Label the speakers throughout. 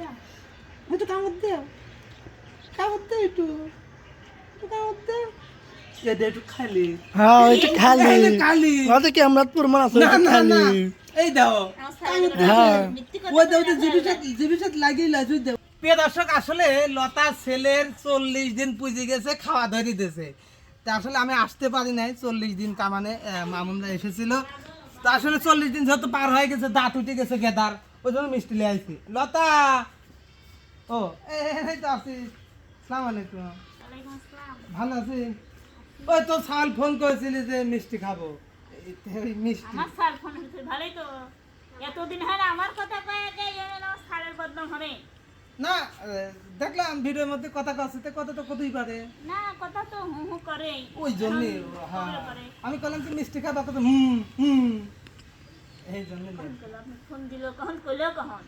Speaker 1: দাও।
Speaker 2: একটু কামড় দে কামড় দে একটু। একটু কামড়
Speaker 3: হ্যাঁ
Speaker 2: দাও।
Speaker 3: হ্যাঁ।
Speaker 2: দাও দাও দর্শক আসলে লতা ছেলের চল্লিশ দিন পুজে গেছে খাওয়া ধরে দিয়েছে। তা আসলে আমি আসতে পারি নাই চল্লিশ দিন কামানে আহ, মামুনরা এসেছিল। তো আসলে চল্লিশ দিন যেহেতু পার হয়ে গেছে দাঁত উঠে গেছে গেদার। ওই জন্য মিষ্টি লিয়ে আইছি। লতা! ও এই তো আছি সালাম আলাইকুম। ভালো আছি? ওই তো সাল ফোন করেছিলি যে মিষ্টি খাব। মিষ্টি।
Speaker 1: আমার স্যার ফোন ভালোই তো। এতদিন হয় আমার কথা আমার স্যারের বদনাম হবে।
Speaker 2: না দেখলাম ভিডিওর মধ্যে কথা কচ্ছে তো কথা তো কতই পারে।
Speaker 1: না কথা তো হু হু করে
Speaker 2: ওই জন্যে হ্যাঁ। আমি বললাম যে মিষ্টি খাবা কত হুম হুম।
Speaker 1: ফোন দিল কখন? কইলেও কখন?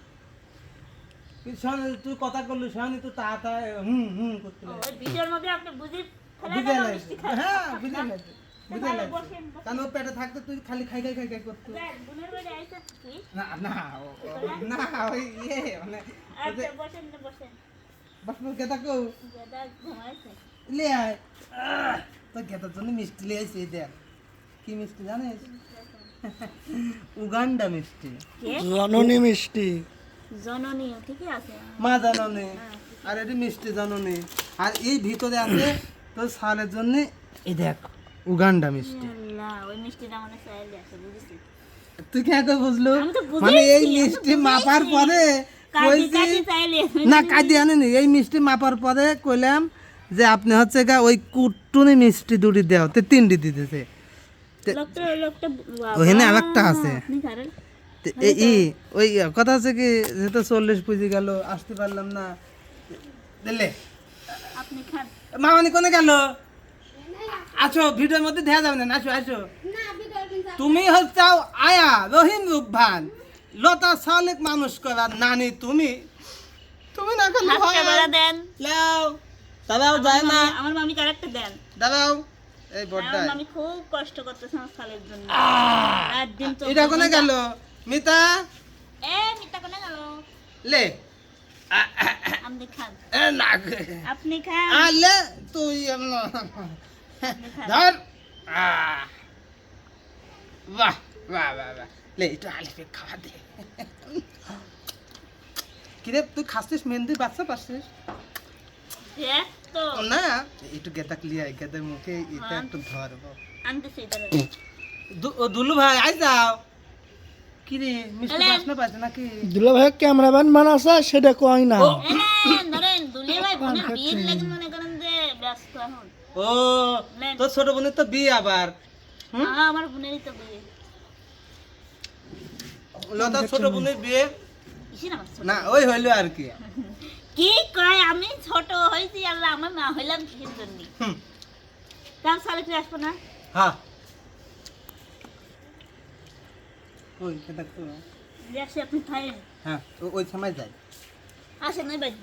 Speaker 2: তুই কথা করলি শোনি তো তা তা হুম হুম করতে
Speaker 1: ওই ভিডিওর মধ্যে আপনি বুঝি
Speaker 2: বুঝে
Speaker 1: গেল মিষ্টি খাই
Speaker 2: হ্যাঁ বুঝে লাগছে বুঝে
Speaker 1: ভালো,
Speaker 2: লাগছে
Speaker 1: বসেন, বসেন।
Speaker 2: কারণ ও পেটে থাকতে তুই খালি খাই খাই খাই খাই করতো
Speaker 1: দেখ, বোনের বাড়ি আইসা কি?
Speaker 2: না না ও- ও- না? ওই ইয়ে মানে
Speaker 1: আচ্ছা, বসেন বসেন।
Speaker 2: বাসমুর গেতা কো? লে আয় তো জন্য মিষ্টি লিয়ে আইছি এই দেখ। কি মিষ্টি জানিস? উগান্ডা মিষ্টি।
Speaker 3: জননী মিষ্টি।
Speaker 1: জননী ঠিকই আছে।
Speaker 2: মা জাননে। আর এটি মিষ্টি জাননে। আর এই ভিতরে আছে তোর সালের জন্য এই দেখ উগান্ডা মিষ্টি।
Speaker 1: আল্লাহ, ওই মিষ্টিটা চাইলে আছে বুঝেছি
Speaker 2: তুই কে আগে বুঝলো? মানে এই মিষ্টি মাপার পরে না কাঁদি আনেনি। এই মিষ্টি মাপার পরে কইলাম যে আপনি হচ্ছে গা ওই কুটুনি মিষ্টি দুটি দেও তে তিনটি দিতেছে। তে-
Speaker 1: লোকটা লোকটা বাবা,
Speaker 2: ওখানে আরেকটা আছে।
Speaker 1: আপনি কারেন
Speaker 2: তে এই ই ওই কথা আছে কি যেহেতু চল্লিশ পুঁজি গেল আসতে পারলাম না। দিলে।
Speaker 1: আপনি খান।
Speaker 2: মামানি কোনে গেল? আছো ভিডিওর মধ্যে দেখা যাবে না আসো আসো। তুমি হচ্ছে আয়া রহিম রুবভান লতা সালেক মানুষ করা নানি তুমি। তুমি না
Speaker 1: দেন।
Speaker 2: লাও। দাদাও যায় না।
Speaker 1: আমার মামি কারেক্টটা দেন।
Speaker 2: দাদাও। এই বড়টাই
Speaker 1: মামি খুব কষ্ট করতেছে আমার সালের জন্য। একদিন তো
Speaker 2: এটা কোনে গেল? মিতা?
Speaker 1: এ মিতা কোনে গেল?
Speaker 2: লে।
Speaker 1: আপনি খান।
Speaker 2: এ না।
Speaker 1: আপনি খান।
Speaker 2: আলে তুই ধর। আহ। বাহ বাহ বাহ বাহ। লে একটু আলিফে খাওয়া দে। কিরে তুই খাচ্ছিস? মেহেন্দির বাচ্চা পাচ্ছিস? না। একটু গেতা ক্লিয়ার গেদের মুখে এটা একটু ধরবো। দুলু ভাই আই যাও। কিরে মিষ্টি বাসনা পাচ্ছে নাকি?
Speaker 3: দুলা ভাই ক্যামেরাম্যান বানাছে সেটা কয় না।
Speaker 1: ধরেন দুলিয়া ভাই বোনের বিয়ের লাগি মনে করেন যে ব্যস্ত এখন।
Speaker 2: ও। তোর ছোট বোনের তো বিয়ে আবার?
Speaker 1: হ্যাঁ, আমার বোনেরই তো বিয়ে।
Speaker 2: লতার ছোট বোনের বিয়ে? না ওই হইল আর কি।
Speaker 1: কি কয়? আমি ছোট হয়েছি আল্লাহ আমার মা হইলাম কিসের জন্য? তার সালে ফিরে আসব না?
Speaker 2: হ্যাঁ। ওই তো।
Speaker 1: আপনি
Speaker 2: হ্যাঁ ও- ওই সময় যাই
Speaker 1: আসেন ওই বাড়ি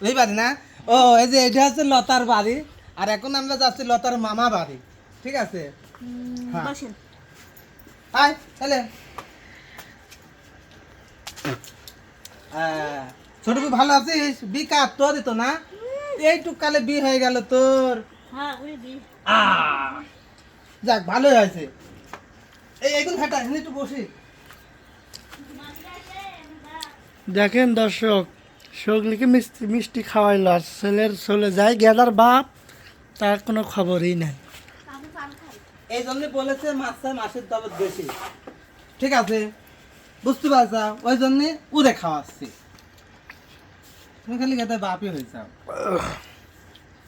Speaker 2: ওই বাড়ি না? ও এই যে এটা হচ্ছে লতার বাড়ি। আর এখন আমরা যাচ্ছি লতার মামা বাড়ি। ঠিক আছে? হ্যাঁ।
Speaker 1: বসেন।
Speaker 2: ছোট বউ ভালো আছিস? বিকাশ তোরই তো না? এইটুক কালে বিয়ে হয়ে গেল তোর।
Speaker 1: হ্যাঁ
Speaker 2: যাক ভালোই হয়েছে। এই এখন হাঁটা এখানে একটু বসি।
Speaker 3: দেখেন দর্শক সগলিকে মিষ্টি মিষ্টি খাওয়াইলো আর ছেলের চলে যায় গেদার বাপ তার কোনো খবরই নাই।
Speaker 2: এই জন্য বলেছে মাছটা মাছের দাবত বেশি। ঠিক আছে? বুঝতে পারছা? ওই জন্যে উড়ে খাওয়াচ্ছি। তুমি খালি গেতে বাপই হয়ে যাও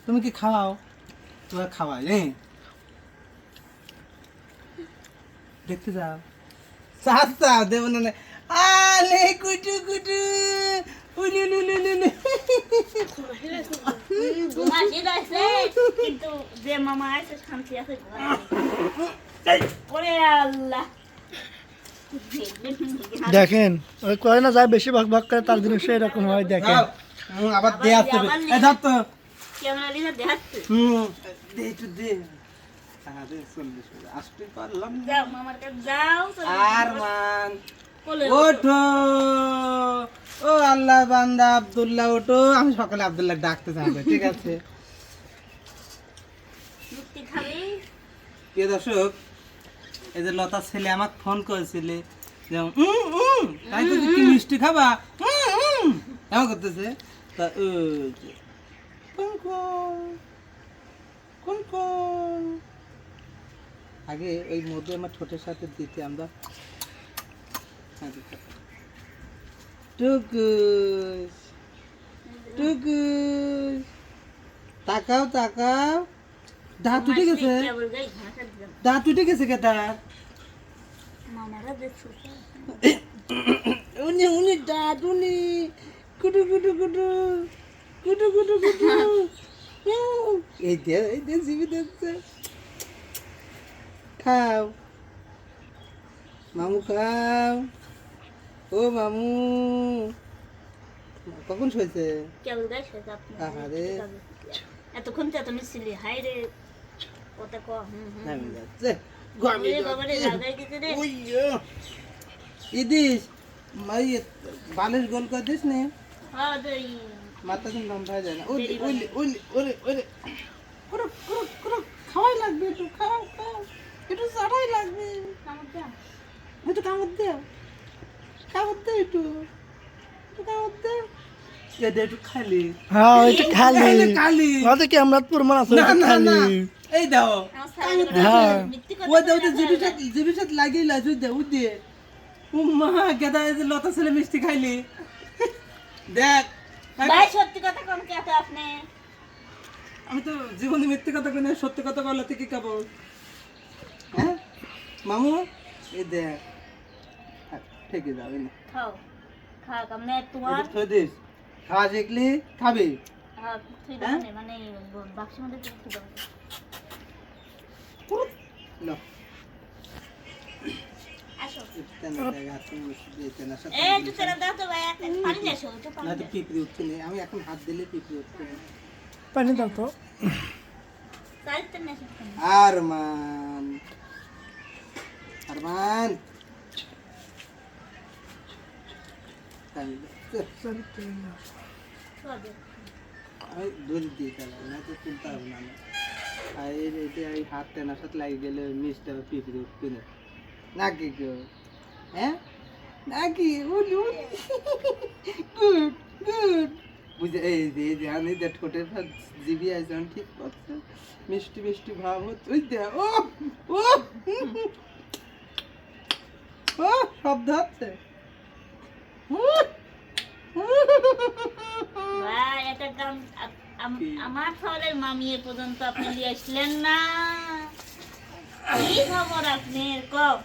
Speaker 2: তুমি কি খাওয়াও তোরা খাওয়াই হ্যাঁ দেখতে যাও। চাও দেব না না। আলে কুটু কুটু। উলু লু লু লু লু।
Speaker 1: কিন্তু যে মামা আছে শান্তি আছে। ওরে আল্লাহ।
Speaker 3: দেখেন ওই কয় না যায় বেশি ভাগ ভাগ করে তার জিনিস এরকম হয় দেখেন।
Speaker 2: হুম, আবার দে আসতে হবে। এই ধর তো।
Speaker 1: ক্যামেরা লিখে দেখাচ্ছে
Speaker 2: হুম। দে একটু দে। আরে চল্লিশ আসতে পারলাম
Speaker 1: যাও মামার কাছে যাও
Speaker 2: আর মান। ওঠো। ও আল্লাহ বান্দা আব্দুল্লাহ ওঠো। আমি সকালে আব্দুল্লাহ ডাকতে চাইবে ঠিক আছে?
Speaker 1: মিষ্টি
Speaker 2: প্রিয় দর্শক এই যে লতা ছেলে আমাকে ফোন করেছিল যে উম, উম, তাই তো কি মিষ্টি খাবা? এমন করতেছে? তা ওই যে, কোন কোন, কোন কোন। আগে ওই মধ্যে আমার ঠোঁটের সাথে দিতে আমরা হ্যাঁ। টুকুস টুকুস। তাকাও তাকাও। দাঁত উঠে গেছে? দাঁত উঠে গেছে কে তার? উনি উনি দাঁত উনি। কুটু কুটু কুটু কুটু কুটু কুটু। এই দে এই দে জিবি দেখছে। খাও। মামু খাও। ও মামু। কখন শুয়েছে?
Speaker 1: কেবল গাই সেটা আপনি।
Speaker 2: আহারে।
Speaker 1: এতক্ষণ চেতনি ছিলি হাই রে। ওটা ক হুম হুম।
Speaker 2: নামি যাচ্ছে। ঘামি
Speaker 1: ওরে বাবা রে
Speaker 2: যাচ্ছে।
Speaker 1: লাগাই দিতে রে
Speaker 2: ওই ইদিস মাই বালিশ গোল করে দিস নি
Speaker 1: হ্যাঁ
Speaker 2: মাথা কিন্তু লম্বা হয়ে যায়
Speaker 3: হ্যাঁ মনে হ্যাঁ।
Speaker 2: লতা ছেলে মিষ্টি খাইলি দেখ
Speaker 1: ভাই সত্যি কথা কোন কে আপনি?
Speaker 2: আমি তো জীবনে মিথ্যে কথা কই না সত্যি কথা বললে তুই কি খাব? হ্যাঁ? মামু এই দেখ থেকে যাবে না
Speaker 1: খাও খা কামনে তোমার?
Speaker 2: থই দিস। খাওয়া শিখলি খাবি?
Speaker 1: হ্যাঁ তুই
Speaker 2: হ্যাঁ?
Speaker 1: দাও মানে বাক্সের মধ্যে তুই দাও
Speaker 2: লো। আমি এখন হাত দিলে পিঁপড়ে উঠছে না
Speaker 3: পানি দাও তো
Speaker 2: আরমান আরমান আমি দড়ি দিয়ে চালাই না তো না আর এই হাত টেনার সাথে লাগিয়ে গেলে মিষ্টি পিঁপড়ে উঠবে না নাকি কেউ হ্যাঁ নাকি? উলি উলি গুড গুড। বুঝে এই যে এই যে আমি যে ঠোঁটের ভাত জিবি আছে ঠিক করছে। মিষ্টি মিষ্টি ভাব হচ্ছে। ওই দে ও ও ও শব্দ হচ্ছে।
Speaker 1: ভাই একটা আম- আমার ফলের মামি এ পর্যন্ত আপনি আসলেন না। কি খবর আপনি? কব